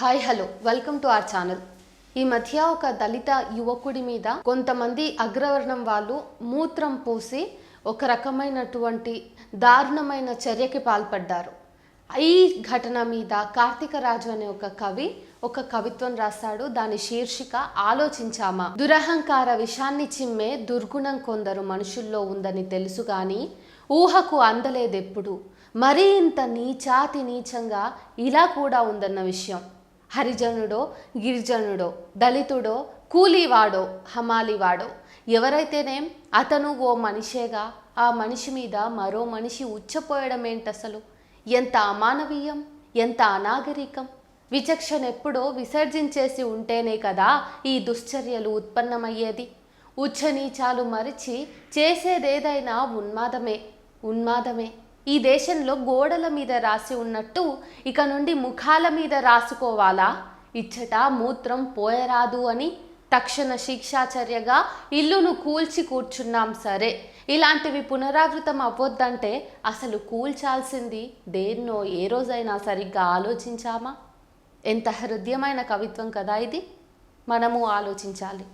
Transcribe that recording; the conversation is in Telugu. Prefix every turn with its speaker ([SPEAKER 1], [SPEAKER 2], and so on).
[SPEAKER 1] Hi hello. Welcome to our channel. ఈ మధ్య ఒక దళిత యువకుడి మీద కొంతమంది అగ్రవర్ణం వాళ్ళు మూత్రం పూసి ఒక రకమైనటువంటి దారుణమైన చర్యకి పాల్పడ్డారు. ఈ ఘటన మీద కార్తీక రాజు అనే ఒక కవి ఒక కవిత్వం రాశాడు. దాని శీర్షిక ఆలోచించామా? దురహంకార విషాన్ని చిమ్మే దుర్గుణం కొందరు మనుషుల్లో ఉందని తెలుసు కానీ ఊహకు అందలేదెప్పుడు? మరీ ఇంత నీచాతి నీచంగా ఇలా కూడా ఉందన్న విషయం. హరిజనుడో గిరిజనుడో దళితుడో కూలీవాడో హమాలీవాడో ఎవరైతేనేం అతను ఓ మనిషేగా ఆ మనిషి మీద మరో మనిషి ఉచ్చపోయడం ఏంటసలు ఎంత అమానవీయం ఎంత అనాగరికం? విచక్షణ ఎప్పుడో విసర్జించేసి ఉంటేనే కదా ఈ దుశ్చర్యలు ఉత్పన్నమయ్యేది. ఉచ్చనీచాలు మరిచి చేసేదేదైనా ఉన్మాదమే ఉన్మాదమే. ఈ దేశంలో గోడల మీద రాసి ఉన్నట్టు ఇక నుండి ముఖాల మీద రాసుకోవాలా? ఇచ్చట మూత్రం పోయరాదు అని తక్షణ శిక్షాచర్యగా ఇల్లును కూల్చి కూర్చున్నాం సరే. ఇలాంటివి పునరావృతం అవ్వొద్దంటే అసలు కూల్చాల్సింది దేన్నో ఏ రోజైనా సరిగ్గా ఆలోచించామా? ఎంత హృదయమైన కవిత్వం కదా ఇది. మనము ఆలోచించాలి.